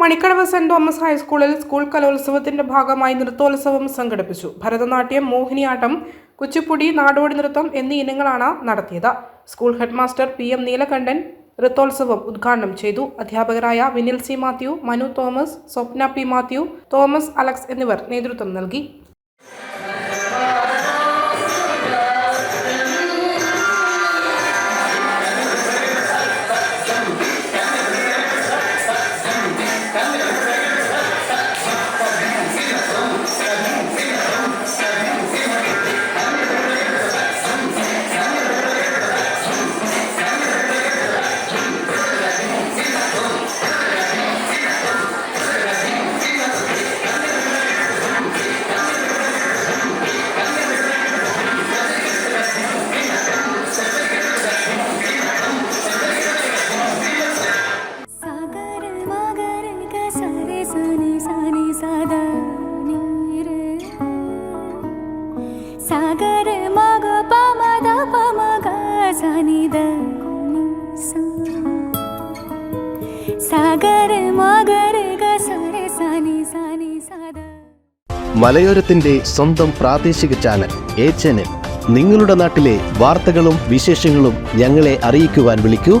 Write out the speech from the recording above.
Manikkadavu saint Thomas ഹൈസ്കൂളിൽ school കലോത്സവത്തിന്റെ ഭാഗമായി നൃത്തോത്സവം സംഘടിപ്പിച്ചു. ഭരതനാട്യം മോഹിനിയാട്ടം കുച്ചിപ്പുടി നാടോടി നൃത്തം എന്നീ ഇനങ്ങളാണ് നടത്തിയത്. School headmaster P M Neelakandan നൃത്തോത്സവം ഉദ്ഘാടനം ചെയ്തു. അധ്യാപകരായ Vinil C Mathew Manu Thomas Swapna P Mathew Thomas Alex എന്നിവർ നേതൃത്വം നൽകി. സാഗര മലയോരത്തിന്റെ സ്വന്തം പ്രാദേശിക ചാനൽ എ ചാനൽ. നിങ്ങളുടെ നാട്ടിലെ വാർത്തകളും വിശേഷങ്ങളും ഞങ്ങളെ അറിയിക്കുവാൻ വിളിക്കൂ.